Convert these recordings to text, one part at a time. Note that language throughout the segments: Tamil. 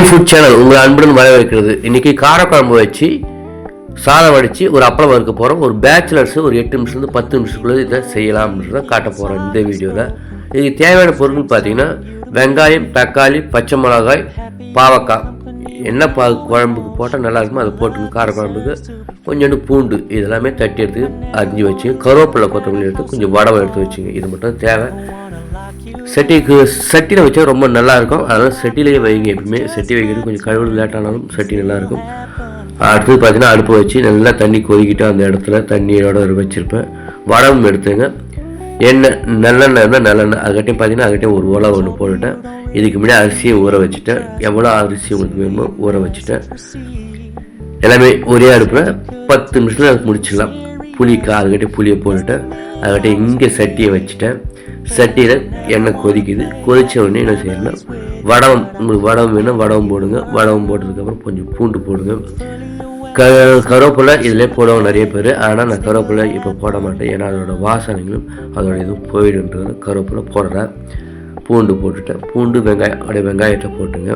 இந்தியன் ஃபுட் சேனல் உங்கள் அன்புடன் வரவேற்கிறது. இன்றைக்கி காரக்குழம்பு வச்சு சாதம் வடித்து ஒரு அப்பளம் வறுக்க போகிறோம் ஒரு பேச்சுலர்ஸ் ஒரு எட்டு நிமிஷத்துலேருந்து பத்து நிமிஷத்துக்குள்ளே இதை செய்யலாம்ன்றது தான் காட்ட போகிறோம் இந்த வீடியோவில் இதுக்கு தேவையான பொருட்கள் பார்த்தீங்கன்னா வெங்காயம் தக்காளி பச்சை மிளகாய் பாவக்காய். என்ன பா குழம்புக்கு போட்டால் நல்லா இருக்குமோ அதை போட்டுங்க. காரக்குழம்புக்கு கொஞ்சோண்டு பூண்டு இதெல்லாமே தட்டி எடுத்து அரிஞ்சு வச்சு கருவேப்பிலை கொத்தமல்லி எடுத்து கொஞ்சம் வடவை எடுத்து வச்சுங்க. இது மட்டும் தேவை. சட்டிக்கு சட்டியில் வச்சா ரொம்ப நல்லாயிருக்கும். அதனால் செட்டிலேயே வைங்க எப்பவுமே. சட்டி வைக்கிறது கொஞ்சம் கழுவு லேட்டானாலும் சட்டி நல்லாயிருக்கும். அடுத்தது பார்த்தீங்கன்னா அடுப்பு வச்சு நல்லா தண்ணி கொதிக்கிட்டு அந்த இடத்துல தண்ணியோட வச்சுருப்பேன். வடமும் எடுத்துங்க. எண்ணெய் நல்லெண்ணெய் இருந்தால் நல்லெண்ணெய். அதுக்கட்டையும் பார்த்தீங்கன்னா அதுக்கிட்டே ஒரு உலை ஒன்று போட்டுட்டேன். இதுக்கு முன்னாடி அரிசியை ஊற வச்சுட்டேன். எவ்வளோ அரிசி உங்களுக்கு வேணுமோ ஊற வச்சுட்டேன். எல்லாமே ஒரே அடுப்பில் பத்து நிமிஷத்தில் அதுக்கு முடிச்சிடலாம் புளிக்கா அதுக்கிட்டே புளியை போட்டுட்டேன். அதுக்கிட்ட இங்கே சட்டியை வச்சுட்டேன். சட்டியில் எண்ணெய் கொதிக்குது. கொதித்த உடனே என்ன செய்யணும்னா வடவம் உங்களுக்கு வடவம் வேணும் வடவம் போடுங்க. வடவம் போட்டதுக்கப்புறம் கொஞ்சம் பூண்டு போடுங்க. க கருவேப்பிலை இதிலே போடுவாங்க நிறைய பேர். ஆனால் நான் கருவேப்பிலை இப்போ போட மாட்டேன். ஏன்னா அதோட வாசனைகளும் அதோட இதுவும் போயிடுன்றது கருவேப்பிலை போடுறேன் பூண்டு போட்டுட்டேன். பூண்டு வெங்காயம் அப்படியே வெங்காயத்தை போட்டுங்க.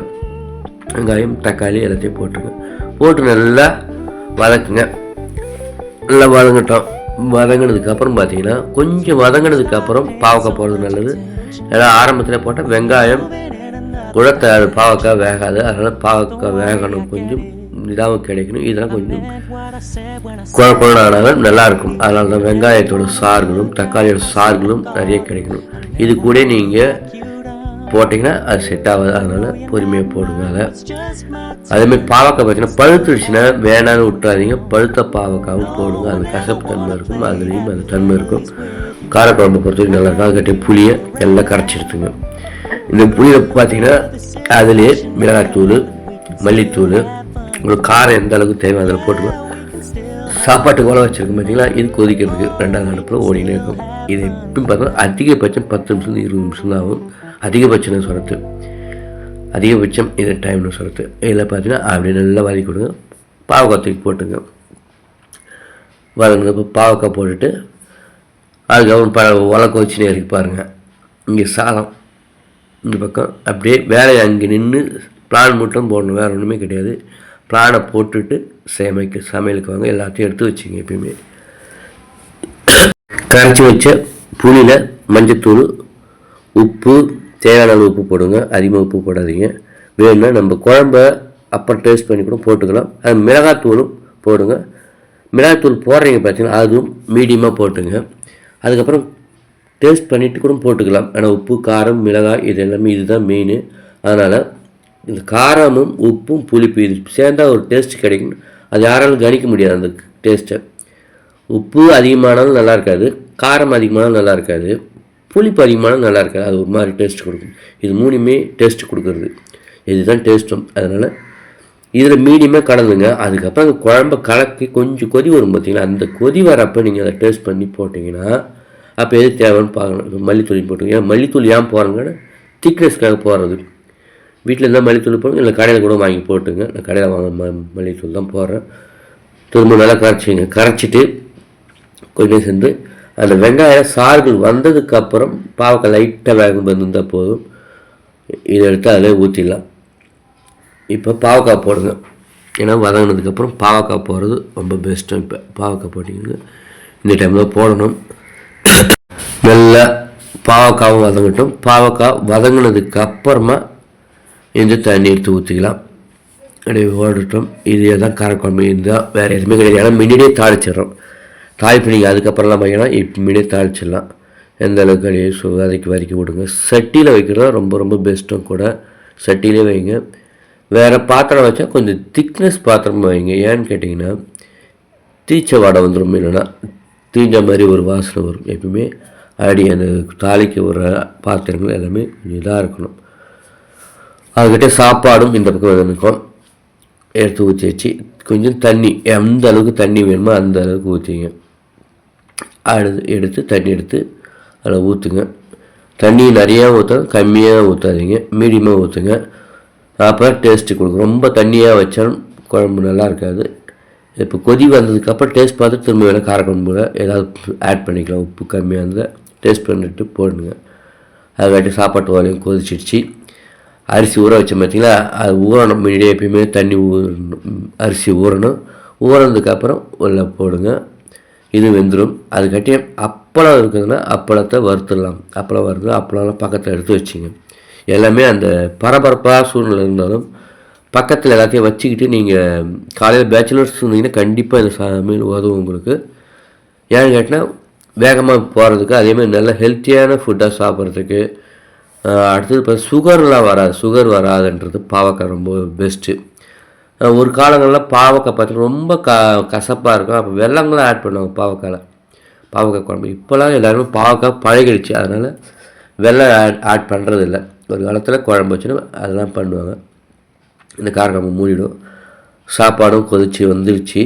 வெங்காயம் தக்காளி எல்லாத்தையும் போட்டுங்க. போட்டு நல்லா வதக்குங்க. நல்லா வதங்கட்டும். வதங்கினதுக்கப்புறம் பார்த்தீங்கன்னா கொஞ்சம் வதங்கினதுக்கப்புறம் பாவக்காய் போடுறது நல்லது. ஏன்னா ஆரம்பத்தில் போட்டால் வெங்காயம் குழத்த பாவக்காய் வேகாது. அதனால் பாவக்காய் வேகணும். கொஞ்சம் இதாகவும் கிடைக்கணும். இதெல்லாம் கொஞ்சம் குழ குழனானாலும் நல்லாயிருக்கும். அதனால தான் வெங்காயத்தோட சாறுகளும் தக்காளியோட சாறுகளும் நிறைய கிடைக்கணும். இது கூட நீங்கள் போட்டிங்கன்னா அது செட் ஆகாது. அதனால் பொறுமையாக போடுங்க அதை. அதேமாதிரி பாவக்காய் பார்த்தீங்கன்னா பழுத்துடுச்சுன்னா வேணான்னு விட்டுறாதீங்க. பழுத்த பாவக்காவும் போடுங்க. அது கசப்பு தன்மை இருக்கும். அதுலேயும் அந்த தன்மை இருக்கும். காரக்குழம்பு பொறுத்தவரைக்கும் நல்லா இருக்கும். அதுக்கிட்ட புளியை நல்லா கரைச்சி இந்த புளியில் பார்த்தீங்கன்னா அதிலே மிளகாத்தூள் மல்லித்தூள் உங்களுக்கு காரம் எந்த அளவுக்கு தேவை அதில் போட்டுக்கலாம். சாப்பாட்டுக்கு உழ வச்சுருக்கோம் பார்த்தீங்களா? இது கொதிக்கிறதுக்கு ரெண்டாவது அடுப்பில் ஓடினே இருக்கும். இது எப்பயும் பார்த்தோம்னா அதிகபட்சம் பத்து நிமிஷம் இருபது நிமிஷம் தான் ஆகும். அதிகபட்சம் சொல்கிறது அதிகபட்சம் இது டைம்னு சொல்கிறது இதில் பார்த்தீங்கன்னா அப்படியே நல்லா வதக்கி கொடுங்க. பாவக்காய் தூக்கி போட்டுங்க. வதங்கினப்போ பாவக்காய் போட்டுட்டு அதுக்கப்புறம் ப உலக்க வச்சுனே இருக்கு பாருங்கள் இங்கே சாதம். இந்த பக்கம் அப்படியே வேலையை அங்கே நின்று பிளான் மட்டும் போடணும். வேறு ஒன்றுமே கிடையாது. பிளானை போட்டுட்டு சமைக்க சமையலுக்கு வாங்க. எல்லாத்தையும் எடுத்து வச்சுங்க எப்பயுமே. கரைச்சி வச்ச புளியில் மஞ்சத்தூள் உப்பு தேவையான அளவு உப்பு போடுங்க. அதிகமாக உப்பு போடாதீங்க. வேணும்னா நம்ம குழம்ப அப்புறம் டேஸ்ட் பண்ணி கூட போட்டுக்கலாம். அது மிளகாத்தூளும் போடுங்க. மிளகாத்தூள் போடுறீங்க பார்த்தீங்கன்னா அதுவும் மீடியமாக போட்டுங்க. அதுக்கப்புறம் டேஸ்ட் பண்ணிவிட்டு கூட போட்டுக்கலாம். ஆனால் உப்பு காரம் மிளகாய் இது எல்லாமே இதுதான் மெயின் அதனால் இந்த காரமும் உப்பும் புளிப்பு இது சேர்ந்தால் ஒரு டேஸ்ட் கிடைக்கும். அது யாராலும் கணிக்க முடியாது அந்த டேஸ்ட்டை உப்பு அதிகமானாலும் நல்லா இருக்காது. காரம் அதிகமானாலும் நல்லா இருக்காது. புளிப்பு அதிகமான நல்லா இருக்காது. அது ஒரு மாதிரி டேஸ்ட் கொடுக்கும். இது மூணுமே டேஸ்ட் கொடுக்குறது. இதுதான் டேஸ்ட்டும் அதனால் இதில் மீடியமாக கலந்துங்க. அதுக்கப்புறம் அந்த குழம்ப கலக்கி கொஞ்சம் கொதி வரும் பார்த்தீங்களா அந்த கொதி வரப்போ நீங்கள் அதை டேஸ்ட் பண்ணி போட்டிங்கன்னா அப்போ எது தேவைன்னு பார்க்கணும் இப்போ மல்லித்தூள் போட்டுங்க ஏன் மல்லித்தூள் ஏன் போகிறாங்கன்னா திக்னஸ்க்காக போடுறது. வீட்டில் இருந்தால் மல்லித்தூள் போடுங்க. இல்லை கடையில் கூட வாங்கி போட்டுங்க. நான் கடையில் வாங்க ம மல்லித்தூள் தான் போடுறேன். திரும்ப நல்லா கரைச்சிங்க. கரைச்சிட்டு கொஞ்சம் சேர்ந்து அந்த வெங்காய சாறுகள் வந்ததுக்கப்புறம் பாவக்காய் லைட்டாக வேகம் வந்திருந்தால் போதும். இதை எடுத்து அதில் ஊற்றிடலாம் இப்போ பாவக்காய் போடுங்க. ஏன்னா வதங்கினதுக்கப்புறம் பாவக்காய் போடுறது ரொம்ப பெஸ்ட்டும் இப்போ பாவக்காய் போட்டிங்கன்னா இந்த டைமில் போடணும். நல்லா பாவக்காவும் வதங்கட்டும். பாவக்காய் வதங்கினதுக்கு அப்புறமா இந்த தண்ணி எடுத்து ஊற்றிக்கலாம் அப்படியே ஓடட்டும். இதே தான் காரக்குழம்பு. இருந்தால் வேறு எதுவுமே கிடையாது. ஏன்னா முன்னாடியே தாளிச்சிடுறோம். தாளிப்பு அதுக்கப்புறம்லாம் பார்த்தீங்கன்னா இப்படியே தாளிச்சிடலாம். எந்த அளவுக்கு அப்படியே சுகாதைக்கு வதக்கி விடுங்க சட்டியில் வைக்கிறது ரொம்ப ரொம்ப பெஸ்ட்டும் கூட. சட்டியிலே வைங்க. வேறு பாத்திரம் வச்சா கொஞ்சம் திக்னஸ் பாத்திரம் வைங்க. ஏன்னு கேட்டிங்கன்னா தீச்ச வாடை வந்துடும் இல்லைன்னா தீஞ்ச மாதிரி ஒரு வாசனை வரும். எப்பவுமே அடி அந்த தாளிக்கு வர பாத்திரங்கள் எல்லாமே கொஞ்சம் இதாக இருக்கணும். அதுக்கிட்ட சாப்பாடும் இந்த பக்கம் இருக்கும் எடுத்து ஊற்றி வச்சு கொஞ்சம் தண்ணி எந்த அளவுக்கு தண்ணி வேணுமோ அந்த அளவுக்கு ஊற்றிங்க அடுத்து எடுத்து தண்ணி எடுத்து அதில் ஊற்றுங்க. தண்ணி நிறையா ஊற்றணும் கம்மியாக ஊற்றாதீங்க மீடியமாக ஊற்றுங்க. அப்புறம் டேஸ்ட்டு கொடுக்கும் ரொம்ப தண்ணியாக வச்சாலும் குழம்பு நல்லா இருக்காது. இப்போ கொதி வந்ததுக்கப்புறம் டேஸ்ட் பார்த்து திரும்ப வேணால் காரக்குழம்புல ஏதாவது ஆட் பண்ணிக்கலாம். உப்பு கம்மியாக இருந்தால் டேஸ்ட் பண்ணிட்டு போடுங்க. அதுக்காட்டி சாப்பாட்டு வாழையும் கொதிச்சிடுச்சு. அரிசி ஊற வச்ச பார்த்தீங்களா? அது ஊறணும். முன்னாடியே எப்பயுமே தண்ணி ஊறணும். அரிசி ஊறணும். ஊறினதுக்கப்புறம் உள்ள போடுங்க. இது வெந்துடும் அதுக்கட்டியும் அப்பளம் இருக்குதுன்னா அப்பளத்தை வறுத்துடலாம். அப்பளம் வறுத்து அப்பளம்லாம் பக்கத்தில் எடுத்து வச்சுங்க. எல்லாமே அந்த பரபரப்பாக சூழ்நிலை இருந்தாலும் பக்கத்தில் எல்லாத்தையும் வச்சுக்கிட்டு நீங்கள் காலையில் பேச்சுலர்ஸ் இருந்தீங்கன்னா கண்டிப்பாக இந்த சமையல் உதவும் உங்களுக்கு. ஏன்னு கேட்டால் வேகமாக போகிறதுக்கு அதேமாதிரி நல்ல ஹெல்த்தியான ஃபுட்டாக சாப்பிட்றதுக்கு அடுத்தது இப்போ சுகர்லாம் வராது. சுகர் வராதுன்றது பாவக்காய் ரொம்ப பெஸ்ட்டு ஒரு காலங்களில் பாவக்காய் பார்த்தீங்கன்னா ரொம்ப க கசப்பாக இருக்கும். அப்போ வெள்ளங்களாம் ஆட் பண்ணுவாங்க பாவக்காயில். பாவக்காய் குழம்பு. இப்போலாம் எல்லாருமே பாவக்காய் பழகிடுச்சு. அதனால் வெள்ளம் ஆட் ஆட் பண்ணுறதில்ல ஒரு காலத்தில் குழம்பு வச்சுன்னா அதெல்லாம் பண்ணுவாங்க. இந்த காரக்குழம்பு மூடிடும். சாப்பாடும் கொதிச்சு வந்துருச்சு.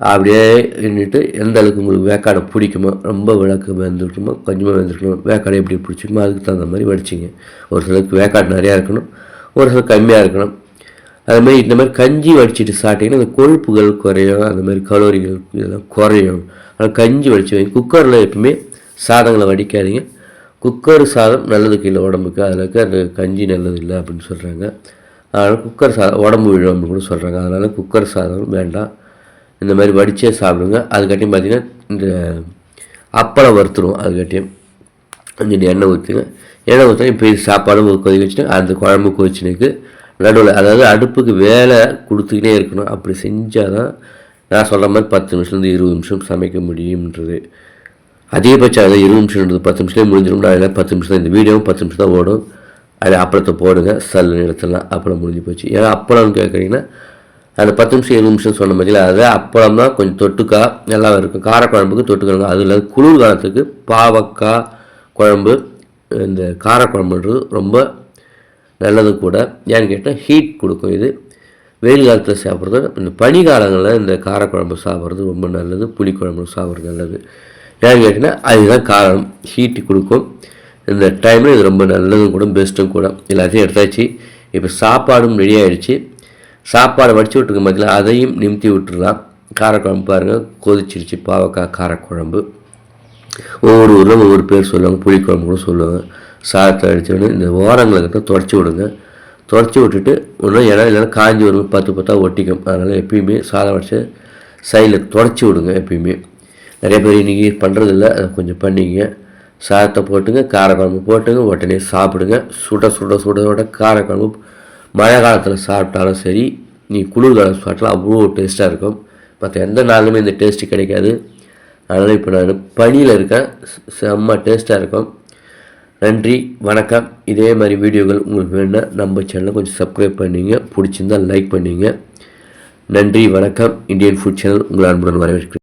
அப்படியே நின்றுட்டு எந்த அளவுக்கு உங்களுக்கு வேக்காடை பிடிக்குமோ ரொம்ப விளக்கு வெந்துருக்கணுமோ கொஞ்சமாக வெந்திருக்கணும் வேக்காடை எப்படி பிடிச்சிக்குமோ அதுக்கு தகுந்த மாதிரி வடிச்சிங்க. ஒரு சிலருக்கு வேக்காடு நிறையா இருக்கணும். ஒரு சிலர் கம்மியாக இருக்கணும். அது மாதிரி இந்த மாதிரி கஞ்சி வடிச்சிட்டு சாப்பிட்டிங்கன்னா அந்த கொழுப்புகள் குறையும் அந்த மாதிரி கலோரிகள் இதெல்லாம் குறையும். ஆனால் கஞ்சி வடிச்சு வைங்க. குக்கரில் எப்பவுமே சாதங்களை வடிக்காதீங்க. குக்கர் சாதம் நல்லதுக்கு இல்லை உடம்புக்கு. அதில் இருக்க அந்த கஞ்சி நல்லது இல்லை அப்படின்னு சொல்கிறாங்க அதனால் குக்கர் சாதம் உடம்பு விழும் அப்படின்னு கூட சொல்கிறாங்க அதனால் குக்கர் சாதம் வேண்டாம். இந்த மாதிரி வடித்தே சாப்பிடுங்க. அதுக்காட்டியும் பார்த்திங்கன்னா இந்த அப்பளம் வறுத்துருவோம். அதுக்காட்டியும் கொஞ்சம் எண்ணெய் ஊற்றுங்க எண்ணெய் ஊற்றினா இப்போ சாப்பாடும் கொதி வச்சுட்டு அந்த குழம்பு கொதிச்சுனுக்கு நடுவில் அதாவது அடுப்புக்கு வேலை கொடுத்துக்கிட்டே இருக்கணும். அப்படி செஞ்சால் தான் நான் சொல்கிற மாதிரி பத்து நிமிஷத்துலேருந்து இருபது நிமிஷம் சமைக்க முடியுன்றது அதிகபட்சம் அதை இருபது நிமிஷம்ன்றது பத்து நிமிஷத்துலேயே முடிஞ்சிடும். அதில் பத்து நிமிஷம் தான் இந்த வீடியோவும் பத்து நிமிஷம் தான் ஓடும். அதில் அப்பளத்தை போடுங்க சல்லு நிலத்தெல்லாம் அப்பளம் முடிஞ்சு போச்சு. ஏன்னா அப்பளம்னு கேட்குறீங்கன்னா அந்த பத்து நிமிஷம் இருபது நிமிஷம் சொன்ன மாதிரி அது அப்பளம் தான் கொஞ்சம் தொட்டுக்கா நல்லா இருக்கும். காரக்குழம்புக்கு தொட்டுக்கணுங்க. அதில் குளிர் காலத்துக்கு பாவக்காய் குழம்பு இந்த காரக்குழம்புன்றது ரொம்ப நல்லது கூட ஏன்னு கேட்டால் ஹீட் கொடுக்கும் இது. வெயில் காலத்தில் சாப்பிட்றது இந்த பனி காலங்களில் இந்த காரக்குழம்பு சாப்பிட்றது ரொம்ப நல்லது புளிக்குழம்பு சாப்பிட்றது நல்லது. ஏன்னு கேட்டிங்கன்னா அதுதான் காரணம். ஹீட்டு கொடுக்கும். இந்த டைமில் இது ரொம்ப நல்லதும் கூட பெஸ்ட்டும் கூட. எல்லாத்தையும் எடுத்தாச்சு. இப்போ சாப்பாடும் ரெடி ஆகிடுச்சு சாப்பாடு வடித்து விட்டுருக்க மத்தியில் அதையும் நிமித்தி விட்டுடலாம் காரக்குழம்பு பாருங்கள் கொதிச்சிருச்சு பாவக்காய் காரக்குழம்பு. ஒவ்வொரு ஊரில் ஒவ்வொரு பேர் சொல்லுவாங்க புளிக்குழம்பு கூட சொல்லுவாங்க. சாதத்தை அடிச்சோடனே இந்த ஓரங்களை கிட்ட தொடச்சி விடுங்க. தொடச்சி விட்டுட்டு ஒன்றும் இடம் இல்லைன்னா காஞ்சி வரும் பத்து பத்தாக ஒட்டிக்கும். அதனால் எப்பயுமே சாதம் வச்சு சைடில் தொடச்சி விடுங்க எப்பயுமே. நிறைய பேர் இன்றைக்கி பண்ணுறதில்ல அதை கொஞ்சம் பண்ணிங்க சாதத்தை போட்டுங்க காரக்குழம்பு போட்டுங்க உடனே சாப்பிடுங்க. சுட சுட சுட சுட காரக்குழம்பு. மழை காலத்தில் சாப்பிட்டாலும் சரி நீ குளிர்காலம் சாப்பிட்டாலும் அவ்வளோ டேஸ்ட்டாக இருக்கும். மற்ற எந்த நாளுமே இந்த டேஸ்ட்டு கிடைக்காது. அதனால் இப்போ நான் பனியில் இருக்கேன். செம்ம டேஸ்ட்டாக இருக்கும். நன்றி வணக்கம். இதே மாதிரி வீடியோகள் உங்களுக்கு வேணால் நம்ம சேனலை கொஞ்சம் சப்ஸ்கிரைப் பண்ணிங்க. பிடிச்சிருந்தால் லைக் பண்ணிங்க. நன்றி வணக்கம். இந்தியன் ஃபுட் சேனல் உங்கள் அன்புடன் வரவேற்கிறேன்.